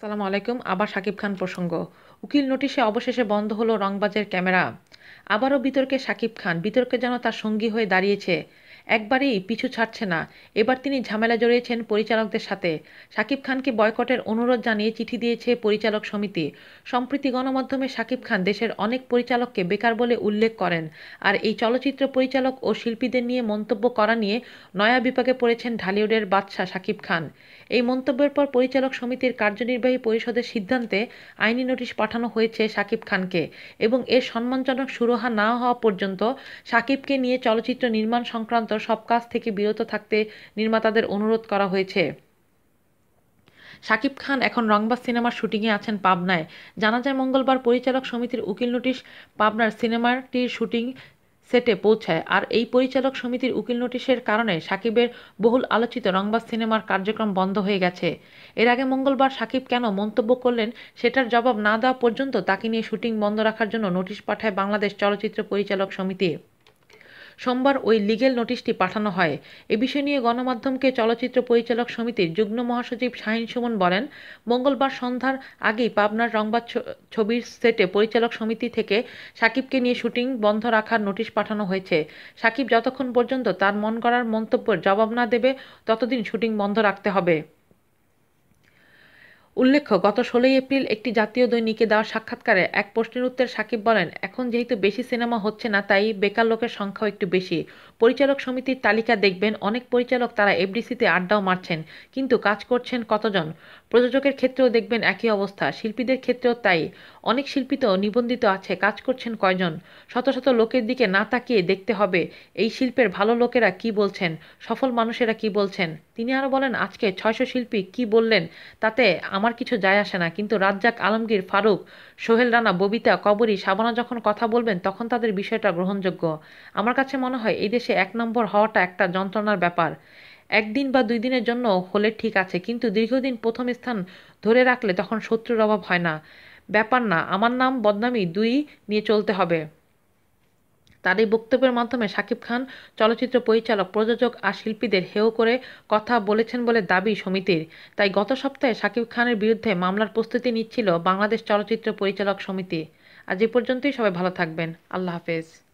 সালাম আলাইকুম। আবার শাকিব খান প্রসঙ্গ। উকিল নোটিশে অবশেষে বন্ধ হলো রংবাজের ক্যামেরা। আবারও বিতর্কে শাকিব খান। বিতর্কে যেন তার সঙ্গী হয়ে দাঁড়িয়েছে একবারেই পিছু ছাড়ছে না। এবার তিনি ঝামেলা জড়িয়েছেন পরিচালকদের সাথে। শাকিব খানকে বয়কটের অনুরোধ জানিয়ে চিঠি দিয়েছে পরিচালক সমিতি। সম্প্রতি গণমাধ্যমে শাকিব খান দেশের অনেক পরিচালককে বেকার বলে উল্লেখ করেন। আর এই চলচ্চিত্র পরিচালক ও শিল্পীদের নিয়ে মন্তব্য করা নিয়ে নয়া বিপাকে পড়েছেন ঢালিউডের বাদশাহ শাকিব খান। এই মন্তব্যের পর পরিচালক সমিতির কার্যনির্বাহী পরিষদের সিদ্ধান্তে আইনি নোটিশ পাঠানো হয়েছে শাকিব খানকে এবং এর সম্মানজনক সুরাহা না হওয়া পর্যন্ত শাকিবকে নিয়ে চলচ্চিত্র নির্মাণ সংক্রান্ত সব কাজ থেকে বিরত থাকতে নির্মাতাদের অনুরোধ করা হয়েছে। শাকিব খান এখন রংবাজ সিনেমার শুটিংয়ে আছেন পাবনায়। জানা যায়, মঙ্গলবার পরিচালক সমিতির উকিল নোটিশ পাবনার সিনেমাটির শুটিং সেটে পৌঁছায়। আর এই পরিচালক সমিতির উকিল নোটিশের কারণে সাকিবের বহুল আলোচিত রংবাজ সিনেমার কার্যক্রম বন্ধ হয়ে গেছে। এর আগে মঙ্গলবার সাকিব কেন মন্তব্য করলেন সেটার জবাব না দেওয়া পর্যন্ত তাকে নিয়ে শুটিং বন্ধ রাখার জন্য নোটিশ পাঠায় বাংলাদেশ চলচ্চিত্র পরিচালক সমিতি। সোমবার ওই লিগেল নোটিশটি পাঠানো হয়। এ বিষয় নিয়ে গণমাধ্যমকে চলচ্চিত্র পরিচালক সমিতির যুগ্ম মহাসচিব শাহিন সুমন বলেন, মঙ্গলবার সন্ধ্যার আগেই পাবনার রংবাদ ছবির সেটে পরিচালক সমিতি থেকে সাকিবকে নিয়ে শুটিং বন্ধ রাখার নোটিশ পাঠানো হয়েছে। সাকিব যতক্ষণ পর্যন্ত তার মন করার মন্তব্যের জবাব না দেবে, ততদিন শুটিং বন্ধ রাখতে হবে। উল্লেখ্য, গত ষোলোই এপ্রিল একটি জাতীয় দৈনিকে দেওয়া সাক্ষাৎকারে এক প্রশ্নের উত্তরে সাকিব বলেন, এখন যেহেতু বেশি সিনেমা হচ্ছে না, তাই বেকার লোকের সংখ্যাও একটু বেশি। পরিচালক সমিতির তালিকা দেখবেন, অনেক পরিচালক তারা এফডিসিতে আড্ডাও মারছেন, কিন্তু কাজ করছেন কতজন? প্রযোজকের ক্ষেত্রেও দেখবেন একই অবস্থা, শিল্পীদের ক্ষেত্রেও তাই। অনেক শিল্পী তো নিবন্ধিত আছে, কাজ করছেন কয়জন? শত শত লোকের দিকে না তাকিয়ে দেখতে হবে, এই শিল্পের ভালো লোকেরা কি বলছেন, সফল মানুষেরা কি বলছেন? তিনি আরও বলেন, আজকে ছয়শো শিল্পী কি বললেন, তাতে আমার কিছু যায় আসে না। কিন্তু রাজ্জাক, আলমগীর, ফারুক, সোহেল রানা, ববিতা, কবরী, শাবানা যখন কথা বলবেন, তখন তাদের বিষয়টা গ্রহণযোগ্য। আমার কাছে মনে হয়, এই দেশে এক নম্বর হওয়াটা একটা যন্ত্রণার ব্যাপার। একদিন বা দুই দিনের জন্য হলে ঠিক আছে, কিন্তু দীর্ঘদিন প্রথম স্থান ধরে রাখলে তখন শত্রুর অভাব হয় না। ব্যাপার না, আমার নাম, বদনামি দুই নিয়ে চলতে হবে। তার এই বক্তব্যের মাধ্যমে শাকিব খান চলচ্চিত্র পরিচালক, প্রযোজক আর শিল্পীদের হেয় করে কথা বলেছেন বলে দাবি সমিতির। তাই গত সপ্তাহে শাকিব খানের বিরুদ্ধে মামলার প্রস্তুতি নিচ্ছিল বাংলাদেশ চলচ্চিত্র পরিচালক সমিতি। আজ এ পর্যন্তই, সবাই ভালো থাকবেন। আল্লাহ হাফেজ।